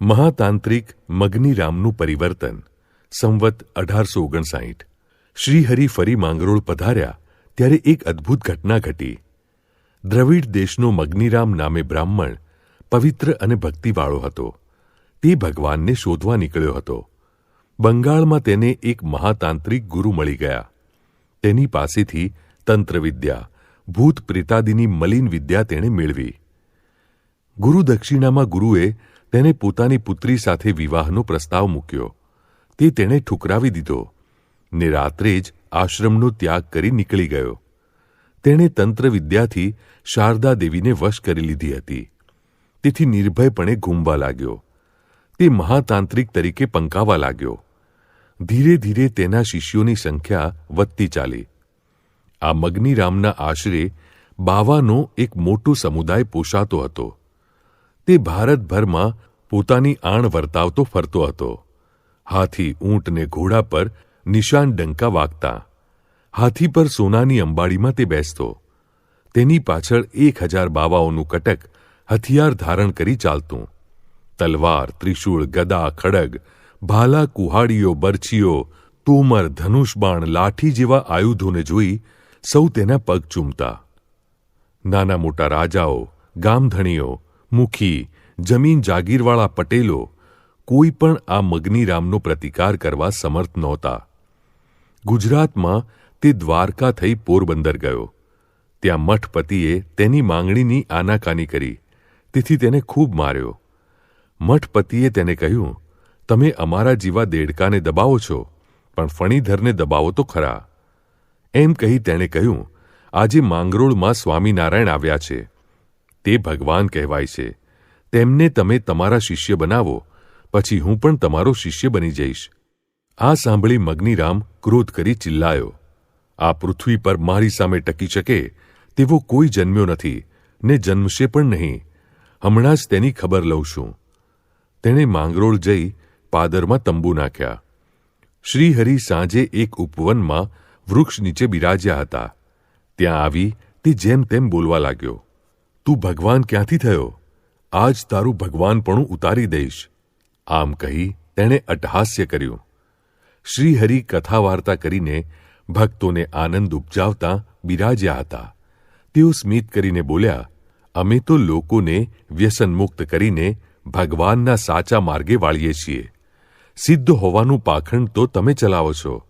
મહાતાંત્રિક મગનીરામનું પરિવર્તન, સંવત અઢારસો ઓગણસાઠ. શ્રીહરિ ફરી માંગરોળ પધાર્યા ત્યારે એક અદ્ભુત ઘટના ઘટી. દ્રવિડ દેશનો મગનીરામ નામે બ્રાહ્મણ પવિત્ર અને ભક્તિવાળો હતો. તે ભગવાનને શોધવા નીકળ્યો હતો. બંગાળમાં તેને એક મહાતાંત્રિક ગુરુ મળી ગયા. તેની પાસેથી તંત્રવિદ્યા, ભૂત પ્રેતાદિની મલિન વિદ્યા તેણે મેળવી. ગુરુ દક્ષિણામાં ગુરુએ તેને પોતાની પુત્રી સાથે વિવાહનો પ્રસ્તાવ મૂક્યો. તે તેણે ઠુકરાવી દીધો ને રાત્રે જ આશ્રમનો ત્યાગ કરી નીકળી ગયો. તેણે તંત્ર વિદ્યાથી શારદા દેવીને વશ કરી લીધી હતી. તેથી નિર્ભયપણે ઘૂમવા લાગ્યો. તે મહાતાંત્રિક તરીકે પંકાવા લાગ્યો. ધીરે ધીરે તેના શિષ્યોની સંખ્યા વધતી ચાલી. આ મગ્નિરામના આશરે બાવાનો એક મોટો સમુદાય પોષાતો હતો. તે ભારતભરમાં પોતાની આણ વર્તાવતો ફરતો હતો. હાથી ઊંટ ને ઘોડા પર નિશાન ડંકા વાગતા. હાથી પર સોનાની અંબાડીમાં તે બેસતો. તેની પાછળ એક હજાર બાવાઓનું કટક હથિયાર ધારણ કરી ચાલતું. તલવાર, ત્રિશૂળ, ગદા, ખડગ, ભાલા, કુહાડીઓ, બરછીઓ, તોમર ધનુષબાણ લાઠી જેવા આયુધોને જોઈ સૌ તેના પગ ચૂમતા. નાના મોટા રાજાઓ, ગામધણીઓ, મુખી જમીન જાગીરવાળા પટેલો કોઈ પણ આ મગનીરામનો પ્રતિકાર કરવા સમર્થ નહોતા. ગુજરાતમાં તે દ્વારકા થઈ પોરબંદર ગયો. ત્યાં મઠપતિએ તેની માંગણીની આનાકાની કરી. તેથી તેને ખૂબ માર્યો. મઠપતિએ તેને કહ્યું, તમે અમારા જેવા દેડકાને દબાવો છો, પણ ફણીધરને દબાવો તો ખરા. એમ કહી તેણે કહ્યું, આજે માંગરોળમાં સ્વામિનારાયણ આવ્યા છે. તે ભગવાન કહેવાય છે. તેમને તમે તમારા શિષ્ય બનાવો, પછી હું પણ તમારો શિષ્ય બની જઈશ. આ સાંભળી મગ્નિરામ ક્રોધ કરી ચિલ્લાયો. આ પૃથ્વી પર મારી સામે ટકી શકે તેવો કોઈ જન્મ્યો નથી, ને જન્મશે પણ નહીં. હમણાં જ તેની ખબર લઉં છું. તેણે માંગરોળ જઈ પાદરમાં તંબુ નાખ્યા. શ્રીહરિ સાંજે એક ઉપવનમાં વૃક્ષ નીચે બિરાજ્યા હતા. ત્યાં આવી તે જેમ તેમ બોલવા લાગ્યો. તું ભગવાન ક્યાંથી થયો? આજ તારું ભગવાનપણું ઉતારી દઈશ. આમ કહી તેણે અટહાસ્ય કર્યું. શ્રીહરિ કથા વાર્તા કરીને ભક્તોને આનંદ ઉપજાવતા બિરાજ્યા હતા. તેઓ સ્મિત કરીને બોલ્યા, અમે તો લોકોને વ્યસનમુક્ત કરીને ભગવાનના સાચા માર્ગે વાળીએ છીએ. સિદ્ધ હોવાનું પાખંડ તો તમે ચલાવો છો.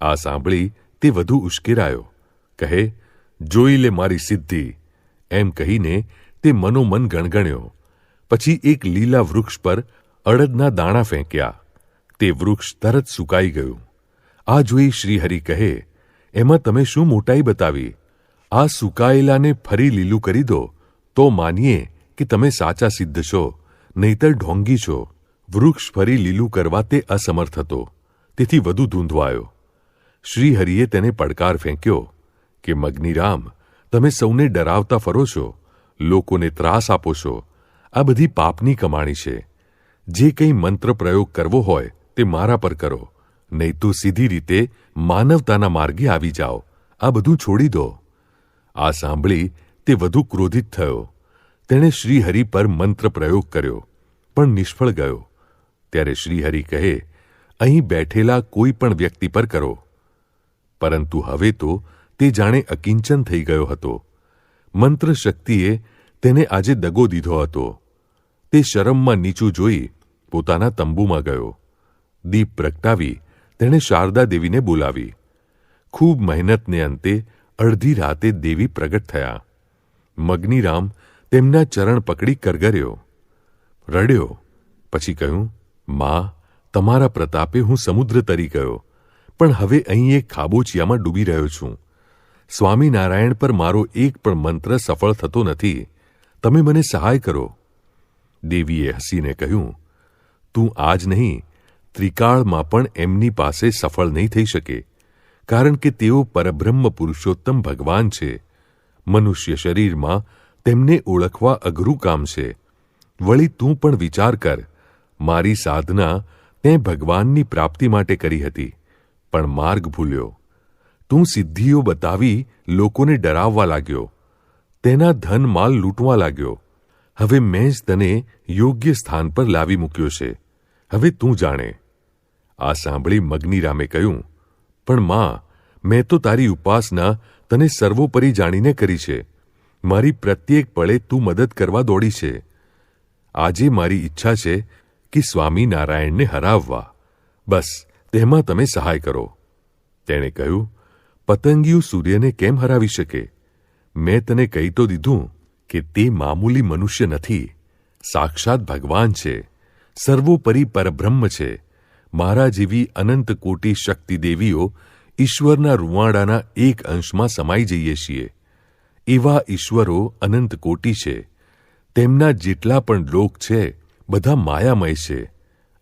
આ સાંભળી તે વધુ ઉશ્કેરાયો. કહે, જોઈ લે મારી સિદ્ધિ. એમ કહીને તે મનોમન ગણગણ્યો. પછી એક લીલા વૃક્ષ પર અડદના દાણા ફેંક્યા. તે વૃક્ષ તરત સુકાઈ ગયું. આ જોઈ શ્રીહરિ કહે, એમાં તમે શું મોટાઈ બતાવી? આ સુકાયેલાને ફરી લીલું કરી દો, તો માનીએ કે તમે સાચા સિદ્ધ છો, નહીતર ઢોંગી છો. વૃક્ષ ફરી લીલું કરવા તે અસમર્થ હતો. તેથી વધુ ધૂંધવાયો. શ્રીહરિએ તેને પડકાર ફેંક્યો કે મગ્નિરામ તમે સૌને ડરાવતા ફરો છો. લોકોને ત્રાસ આપો છો. આ બધી પાપની કમાણી છે. જે કંઈ મંત્ર પ્રયોગ કરવો હોય તે મારા પર કરો. નહીં તો સીધી રીતે માનવતાના માર્ગે આવી જાઓ. આ બધું છોડી દો. આ સાંભળી તે વધુ ક્રોધિત થયો. તેણે શ્રીહરિ પર મંત્ર પ્રયોગ કર્યો, પણ નિષ્ફળ ગયો. ત્યારે શ્રીહરિ કહે, અહીં બેઠેલા કોઈ પણ વ્યક્તિ પર કરો. પરંતુ હવે તો તે જાણે અકિંચન થઈ ગયો હતો. મંત્ર શક્તિએ તેને આજે દગો દીધો હતો. તે શરમમાં નીચું જોઈ પોતાના તંબુમાં ગયો. દીપ પ્રગટાવી તેણે શારદા દેવીને બોલાવી. ખૂબ મહેનતને અંતે અડધી રાતે દેવી પ્રગટ થયા. મગ્નિરામ તેમના ચરણ પકડી કરગર્યો. રડ્યો. પછી કહ્યું, મા, તમારા પ્રતાપે હું સમુદ્ર તરી ગયો, પણ હવે અહીં એક ખાબોચિયામાં ડૂબી રહ્યો છું. સ્વામિનારાયણ પર મારો એક પણ મંત્ર સફળ થતો નથી. તમે મને સહાય કરો. દેવીએ હસીને કહ્યું, તું આજ નહીં, ત્રિકાળમાં પણ એમની પાસે સફળ નહીં થઈ શકે, કારણ કે તેઓ પરબ્રહ્મ પુરુષોત્તમ ભગવાન છે. મનુષ્ય શરીરમાં તેમને ઓળખવા અઘરું કામ છે. વળી તું પણ વિચાર કર, મારી સાધના તે ભગવાનની પ્રાપ્તિ માટે કરી હતી, પણ માર્ગ ભૂલ્યો. તું સિદ્ધિઓ બતાવી લોકોને ડરાવવા લાગ્યો. તેના ધન માલ લૂંટવા લાગ્યો. હવે મેં જ તને યોગ્ય સ્થાન પર લાવી મૂક્યો છે. હવે તું જાણે. આ સાંભળી મગ્નીરામે કહ્યું, પણ માં, મેં તો તારી ઉપાસના તને સર્વોપરી જાણીને કરી છે. મારી પ્રત્યેક પળે તું મદદ કરવા દોડી છે. આજે મારી ઈચ્છા છે કે સ્વામી નારાયણને હરાવવા. બસ, તેમાં તમે સહાય કરો. તેણે કહ્યું પતંગિયું સૂર્યને કેમ હરાવી શકે? મેં તને કહી તો દીધું કે તે મામૂલી મનુષ્ય નથી. સાક્ષાત ભગવાન છે. સર્વોપરી પરબ્રહ્મ છે. મારા જેવી અનંત કોટી શક્તિ દેવીઓ ઈશ્વરના રૂવાડાના એક અંશમાં સમાઈ જઈએ છીએ. એવા ઈશ્વરો અનંત કોટી છે. તેમના જેટલા પણ લોક છે, બધા માયામય છે.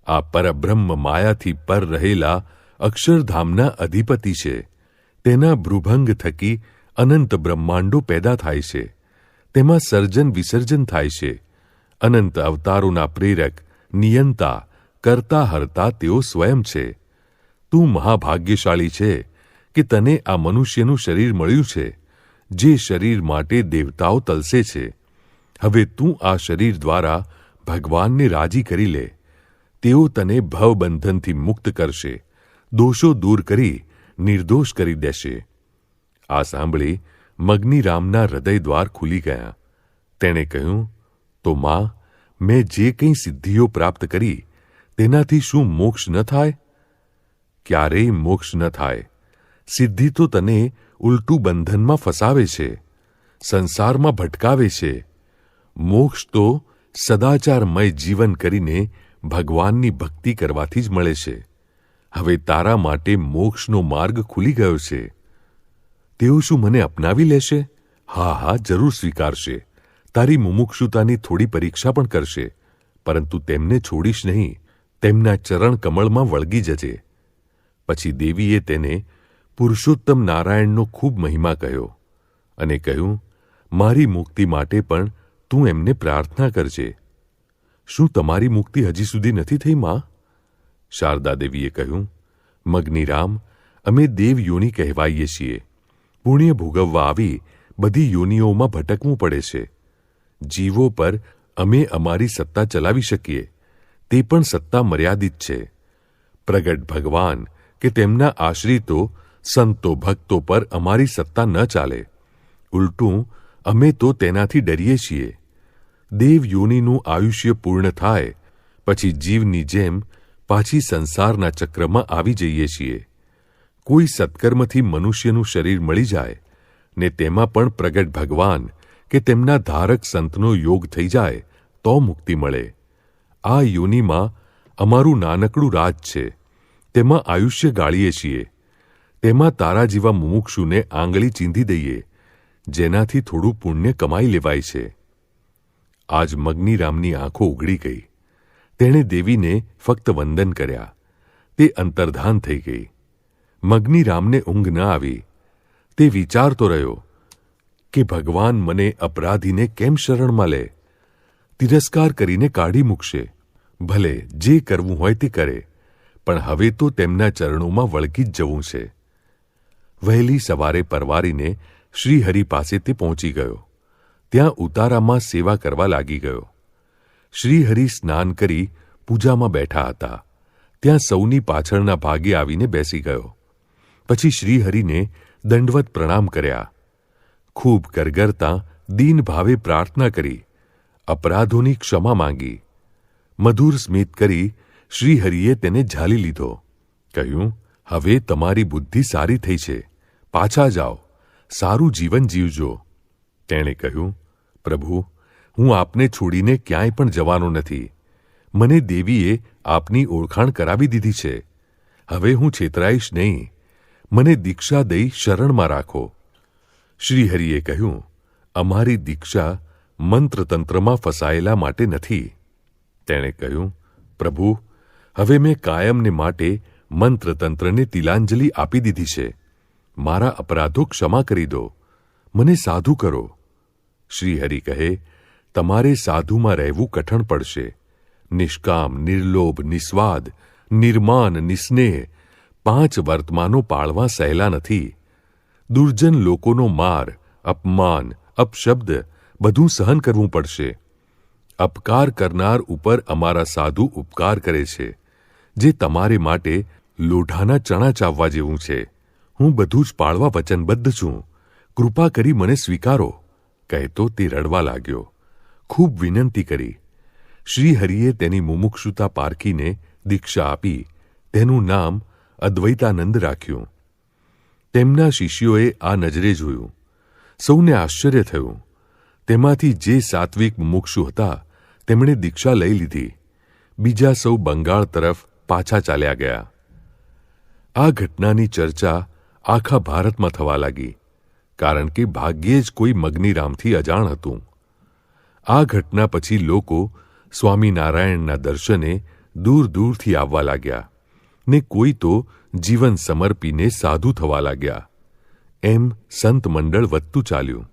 આ પરબ્રહ્મ માયાથી પર રહેલા અક્ષરધામના અધિપતિ છે. તેના ભૃભંગ થકી અનંત બ્રહ્માંડો પેદા થાય છે. તેમાં સર્જન વિસર્જન થાય છે. અનંત અવતારોના પ્રેરક, નિયંતા, કરતા હરતા તેઓ સ્વયં છે. તું મહાભાગ્યશાળી છે કે તને આ મનુષ્યનું શરીર મળ્યું છે, જે શરીર માટે દેવતાઓ તલસે છે. હવે તું આ શરીર દ્વારા ભગવાનને રાજી કરી લે. તેઓ તને ભવબંધનથી મુક્ત કરશે. દોષો દૂર કરી નિર્દોષ કરી દેશે. આ સાંભળી મગ્નિરામના હૃદય દ્વાર ખુલી ગયા. તેણે કહ્યું, તો માં, મેં જે કંઈ સિદ્ધિઓ પ્રાપ્ત કરી, તેનાથી શું મોક્ષ ન થાય? ક્યારેય મોક્ષ ન થાય. સિદ્ધિ તો તને ઉલટું બંધનમાં ફસાવે છે, સંસારમાં ભટકાવે છે. મોક્ષ તો સદાચારમય જીવન કરીને ભગવાનની ભક્તિ કરવાથી જ મળે છે. હવે તારા માટે મોક્ષનો માર્ગ ખુલી ગયો છે. તેઓ શું મને અપનાવી લેશે? હા હા, જરૂર સ્વીકારશે. તારી મુમુક્ષુતાની થોડી પરીક્ષા પણ કરશે, પરંતુ તેમને છોડીશ નહીં. તેમના ચરણ કમળમાં વળગી જજે. પછી દેવીએ તેને પુરુષોત્તમ નારાયણનો ખૂબ મહિમા કહ્યો અને કહ્યું, મારી મુક્તિ માટે પણ તું એમને પ્રાર્થના કરજે. શું તમારી મુક્તિ હજી સુધી નથી થઈ, માં? શારદા દેવીએ કહ્યું, મગ્નિરામ, અમે દેવ યોની કહેવાઈએ છીએ. પુણ્ય ભોગવવા આવી બધી યોનિઓમાં ભટકવું પડે છે. જીવો પર અમે અમારી સત્તા ચલાવી શકીએ. તે પણ સત્તા મર્યાદિત છે. પ્રગટ ભગવાન કે તેમના આશ્રિતો, સંતો, ભક્તો પર અમારી સત્તા ન ચાલે. ઉલટું, અમે તો તેનાથી ડરીએ છીએ. દેવ યોનિનું આયુષ્ય પૂર્ણ થાય, પછી જીવની જેમ પાછી સંસારના ચક્રમાં આવી જઈએ છીએ. કોઈ સત્કર્મથી મનુષ્યનું શરીર મળી જાય, ને તેમાં પણ પ્રગટ ભગવાન કે તેમના ધારક સંતનો યોગ થઈ જાય, તો મુક્તિ મળે. આ યોનિમાં અમારું નાનકડું રાજ છે. તેમાં આયુષ્ય ગાળીએ છીએ. તેમાં તારા જેવા મુમુક્ષુને આંગળી ચીંધી દઈએ, જેનાથી થોડું પુણ્ય કમાઈ લેવાય છે. આજ મગ્નિરામની આંખો ઉઘડી ગઈ. તેણે દેવીને ફક્ત વંદન કર્યા. તે અંતર્ધાન થઈ ગઈ. મગ્નિરામને ઊંઘ ન આવી. તે વિચારતો રહ્યો કે ભગવાન મને અપરાધીને કેમ શરણમાં લે? તિરસ્કાર કરીને કાઢી મૂકશે. ભલે જે કરવું હોય તે કરે, પણ હવે તો તેમના ચરણોમાં વળગી જ જવું છે. વહેલી સવારે પરવારીને શ્રીહરિ પાસે તે પહોંચી ગયો. ત્યાં ઉતારામાં સેવા કરવા લાગી ગયો. શ્રીહરિ સ્નાન કરી પૂજામાં બેઠા હતા. ત્યાં સૌની પાછળના ભાગે આવીને બેસી ગયો. પછી શ્રીહરિને દંડવત પ્રણામ કર્યા. ખૂબ ગરગરતા દીન ભાવે પ્રાર્થના કરી. અપરાધોની ક્ષમા માંગી. મધુર સ્મિત કરી શ્રીહરિએ તેને ઝાલી લીધો. કહ્યું, હવે તમારી બુદ્ધિ સારી થઈ છે. પાછા જાઓ. સારું જીવન જીવજો. તેણે કહ્યું, પ્રભુ હું આપને છોડીને ક્યાંય પણ જવાનો નથી. મને દેવીએ આપની ઓળખાણ કરાવી દીધી છે. હવે હું છેતરાઈશ નહીં. મને દીક્ષા દઈ શરણમાં રાખો. શ્રીહરિએ કહ્યું, અમારી દીક્ષા મંત્રતંત્રમાં ફસાયેલા માટે નથી. તેણે કહ્યું, પ્રભુ, હવે મેં કાયમને માટે મંત્રતંત્રને તિલાંજલિ આપી દીધી છે. મારા અપરાધો ક્ષમા કરી દો. મને સાધુ કરો. શ્રીહરિ કહે તમારે સાધુમાં રહેવું કઠણ પડશે. નિષ્કામ, નિર્લોભ, નિસ્વાદ નિર્માન નિસ્નેહ પાંચ વર્તમાનો પાળવા સહેલા નથી. દુર્જન લોકોનો માર, અપમાન, અપશબ્દ બધું સહન કરવું પડશે. અપકાર કરનાર ઉપર અમારા સાધુ ઉપકાર કરે છે, જે તમારે માટે લોઢાના ચણા ચાવવા જેવું છે. હું બધું જ પાળવા વચનબદ્ધ છું. કૃપા કરી મને સ્વીકારો. કહેતો તે રડવા લાગ્યો. ખૂબ વિનંતી કરી. શ્રીહરિએ તેની મુમુક્ષુતા પારખીને દીક્ષા આપી, તેનું નામ અદ્વૈતાનંદ રાખ્યું. તેમના શિષ્યોએ આ નજરે જોયું. સૌને આશ્ચર્ય થયું. તેમાંથી જે સાત્વિક મુમુક્ષુ હતા, તેમણે દીક્ષા લઈ લીધી. બીજા સૌ બંગાળ તરફ પાછા ચાલ્યા ગયા. આ ઘટનાની ચર્ચા આખા ભારતમાં થવા લાગી, કારણ કે ભાગ્યે જ કોઈ મગ્નિરામથી અજાણ હતું. આ ઘટના પછી લોકો સ્વામિનારાયણના દર્શને દૂર દૂરથી આવવા લાગ્યા ને કોઈ તો જીવન સમર્પીને સાધુ થવા લાગ્યા. એમ સંત મંડળ વધતું ચાલ્યું.